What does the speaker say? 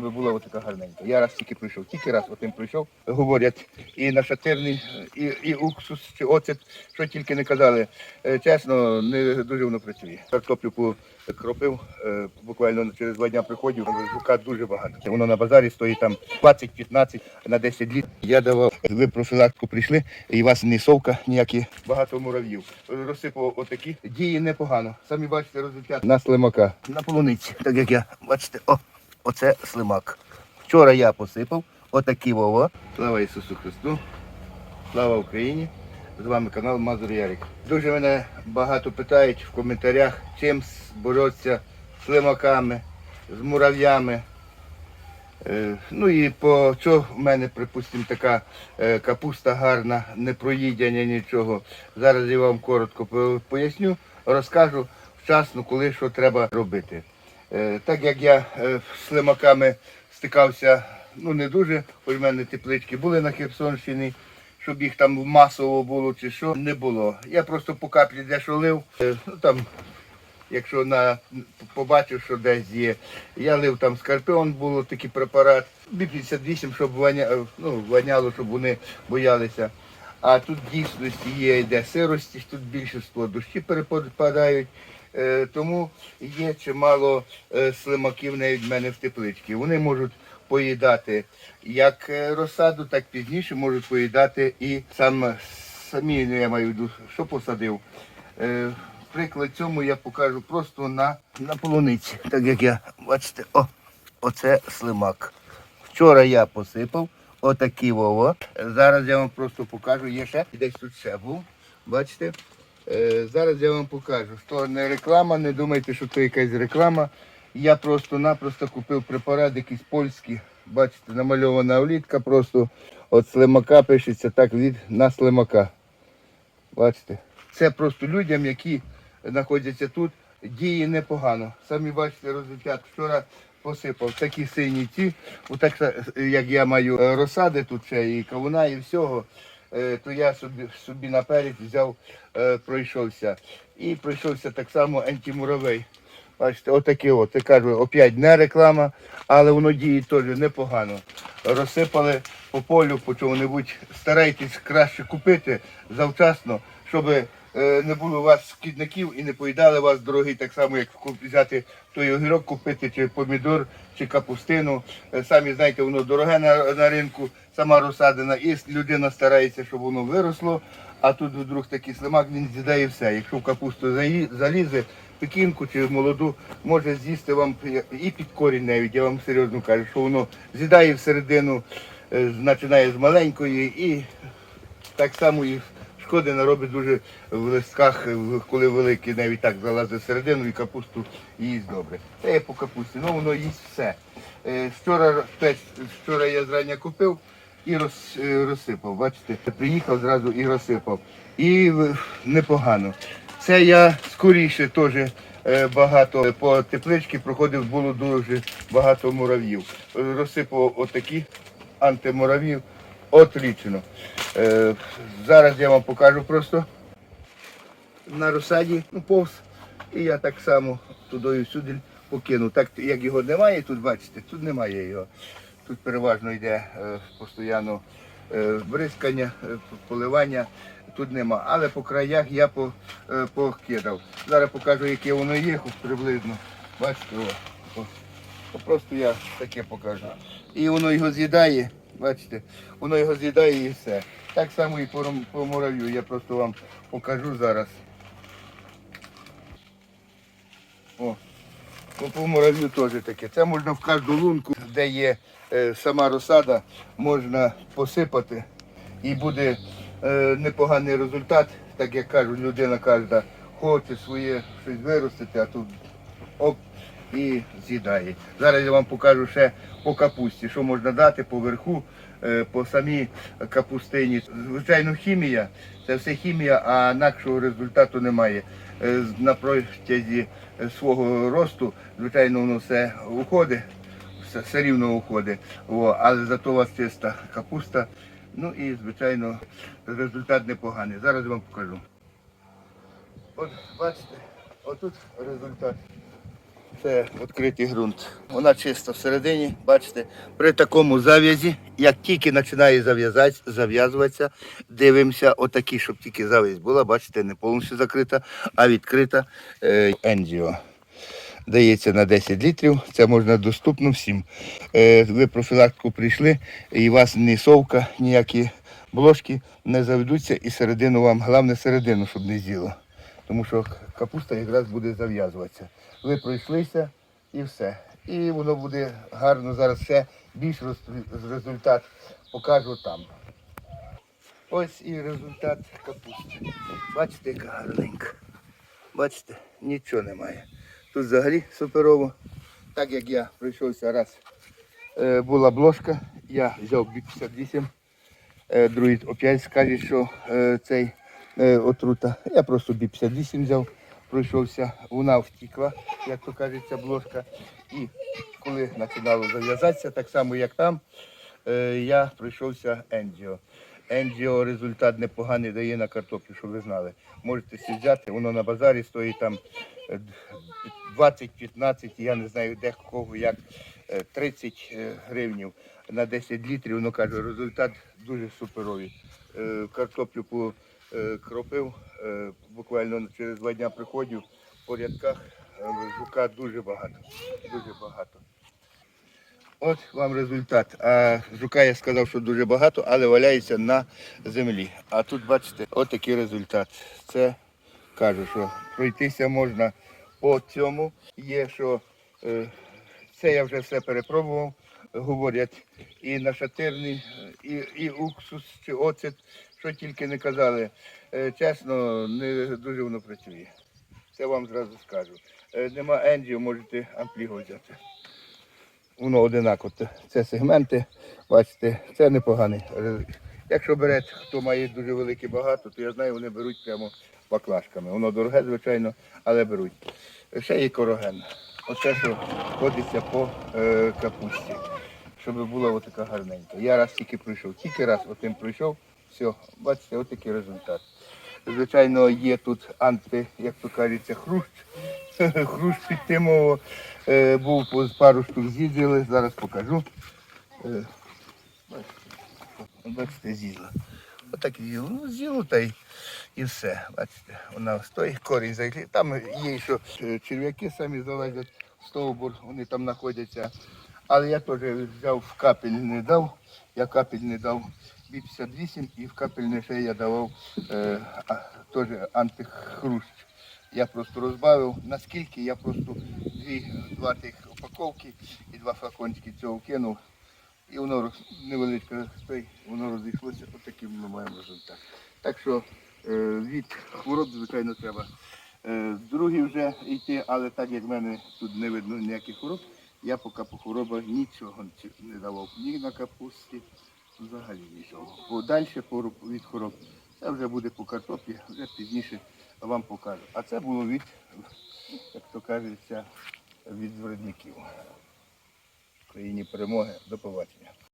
щоб була отака гарненька. Я раз тільки прийшов, тільки раз отим прийшов. Говорять, і нашатирний, і, і уксус, чи оцет, що тільки не казали. Е, Чесно, не дуже воно працює. Картоплю покропив, е, буквально через два дні приходив, жука дуже багато. Воно на базарі стоїть там 20-15 на 10 літ. Я давав, ви профілактику прийшли, і вас ні совка, ніякі багато мурав'їв. Розсипав отакі. Діє непогано. Самі бачите результат на слимака. На полуниці. Так як я, бачите, о, оце слимак. Вчора я посипав, отакі вово. Слава Ісусу Христу, слава Україні. З вами канал Мазур Ярик. Дуже мене багато питають в коментарях, чим боротися з слимаками, з мурав'ями. Е, Ну і по що в мене, припустимо, така е, капуста гарна, не проїдення нічого. Зараз я вам коротко поясню, розкажу вчасно, коли що треба робити. Е, Так як я е, з слимаками стикався, ну не дуже, хоч в мене теплички були на Херсонщині, щоб їх там масово було чи що, не було. Я просто по каплі дещо лив, е, ну там якщо на побачив, що десь є. Я лив там скорпіон, було такий препарат. Бі-58, щоб воня, ну, воняло, щоб вони боялися. А тут дійсності є йде сирості, тут більшість дощі перепадають. Е, тому є чимало е, слимаків навіть в мене в тепличці. Вони можуть поїдати як е, розсаду, так пізніше можуть поїдати і сам самі, ну, я маю в виду, що посадив. Приклад цьому я покажу просто на, на полуниці. Так як я, бачите, о, оце слимак. Вчора я посипав, отакий вово. Зараз я вам просто покажу, є ще, десь тут ще був. Бачите? Е, зараз я вам покажу, що не реклама, не думайте, що це якась реклама. Я просто-напросто купив препарат якийсь польський. Бачите, намальована олітка, просто от слимака пишеться так від на слимака. Бачите? Це просто людям, які знаходяться тут, діє непогано. Самі бачите результат. Вчора посипав такі сині ці, отак як я маю е, розсади тут ще і кавуна, і всього, е, то я собі, собі наперед взяв, е, пройшовся. І пройшовся так само антимуровий. Бачите, отаке от. Я кажу, опять не реклама, але воно діє теж непогано. Розсипали по полю, по чому-небудь. Старайтесь краще купити завчасно, щоб е, не було у вас шкідників і не поїдали вас дорогий, так само, як взяти той огірок купити, чи помідор, чи капустину. Е, Самі знаєте, воно дороге на, на ринку, сама розсадина, і людина старається, щоб воно виросло. А тут вдруг такий слимак, він з'їдає все. Якщо в капусту залізе, пекінку чи молоду, може з'їсти вам і під корінь навіть, я вам серйозно кажу, що воно з'їдає всередину, е, починає з маленької і так само і шкоди наробить дуже в листках, коли великий навіть так залазить всередину і капусту їсть добре. Це є по капусті, ну воно їсть все. Е, Вчора, вчора я зрання купив і роз, е, розсипав. Бачите, приїхав зразу і розсипав. І непогано. Це я скоріше теж е, багато по тепличці проходив, було дуже багато мурав'їв. Е, Розсипав отакі антимуравів. Отлічно. Е, зараз я вам покажу просто на розсаді, ну, повз. І я так само туди і сюди покину. Так як його немає, тут бачите, тут немає його. Тут переважно йде е, постійно е, бризкання, е, поливання, тут нема. Але по краях я по, е, покидав. Зараз покажу, яке воно є, приблизно. Бачите, о. О, Просто я таке покажу. І воно його з'їдає, бачите, воно його з'їдає і все. Так само і по, по мурав'ю. Я просто вам покажу зараз. О, ну, по мурав'ю теж таке. Це можна в кожну лунку, де є е, сама розсада, можна посипати і буде е, непоганий результат. Так як кажуть, людина кожна хоче своє щось виростити, а тут оп і з'їдає. Зараз я вам покажу ще по капусті, що можна дати по верху, е, по самій капустині. Звичайно, хімія, це все хімія, а інакшого результату немає. Е, На протязі е, свого росту, звичайно, воно все уходить, все, все рівно уходить. Але зато у вас чиста капуста. Ну і, звичайно, результат непоганий. Зараз вам покажу. От бачите, отут результат. Це відкритий ґрунт. Вона чиста всередині, бачите, при такому зав'язі, як тільки починає зав'язуватися, дивимося, отакі, щоб тільки зав'язь була, бачите, не повністю закрита, а відкрита енджіо. Дається на 10 літрів, це можна доступно всім. Е, ви профілактику прийшли, і у вас ні совка, ніякі блошки не заведуться, і середину вам, головне середину, щоб не з'їло. Тому що капуста якраз буде зав'язуватися. Ви пройшлися і все. І воно буде гарно зараз все. Більш результат покажу там. Ось і результат капусти. Бачите, яка гарненька. Бачите, нічого немає. Тут взагалі суперово. Так як я пройшовся раз, е, була бложка, я взяв бік 58, е, другий опять скаже, що е, цей е, отрута. Я просто бік 58 взяв, пройшовся, вона втікла, як то кажеться, бложка. І коли починало зав'язатися, так само як там, е, я пройшовся енджіо. Енджіо результат непоганий дає на картоплю, щоб ви знали. Можете всі взяти, воно на базарі стоїть там е, 20-15, я не знаю де кого, як е, 30 е, гривнів на 10 літрів. Воно каже, результат дуже суперовий. Е, Картоплю покропив, е, буквально через два дні приходив по рядках. е, Жука дуже багато. Дуже багато. От вам результат. А жука я сказав, що дуже багато, але валяється на землі. А тут бачите, от такий результат. Це кажу, що пройтися можна по цьому. Є, що е, це я вже все перепробував, говорять, і нашатирний, і, і уксус, чи оцет, що тільки не казали. Е, чесно, не дуже воно працює. Це вам зразу скажу. Е, нема енджіо, можете амплігу взяти. Воно одинаково. Це сегменти, бачите, це непоганий. Якщо берете, хто має дуже велике багато, то я знаю, вони беруть прямо баклажками. Воно дороге, звичайно, але беруть. Ще є короген. Оце, що ходиться по е, капусті, щоб була отака гарненька. Я раз тільки пройшов, тільки раз отим пройшов, все, бачите, отакий результат. Звичайно, є тут анти, як то кажеться, хрущ. Хрущ підтримував, е, був пару штук з'їздили, зараз покажу. Е, бачите, з'їзла. Отак з'їло. Ну, з'їло та й і все. Бачите, вона стоїть, корінь зайшли. Там є, що е, черв'яки самі залазять стовбур, вони там знаходяться. Але я теж взяв капель не дав, я капель не дав бі-58 і в капельне ще я давав е, теж антихрущ. Я просто розбавив, наскільки я просто дві, два тих упаковки і два флакончики цього кинув. І воно невеличке стоїть, воно розійшлося, отакий ми маємо результат. Так що е, від хвороб, звичайно, треба е, другий вже йти, але так як в мене тут не видно ніяких хвороб, я поки по хворобах нічого не давав. Ні на капусті, взагалі нічого. Бо далі від хвороб це вже буде по картоплі, вже пізніше вам покажу. А це було від, як то кажеться, від виробників. В країні перемоги. До побачення.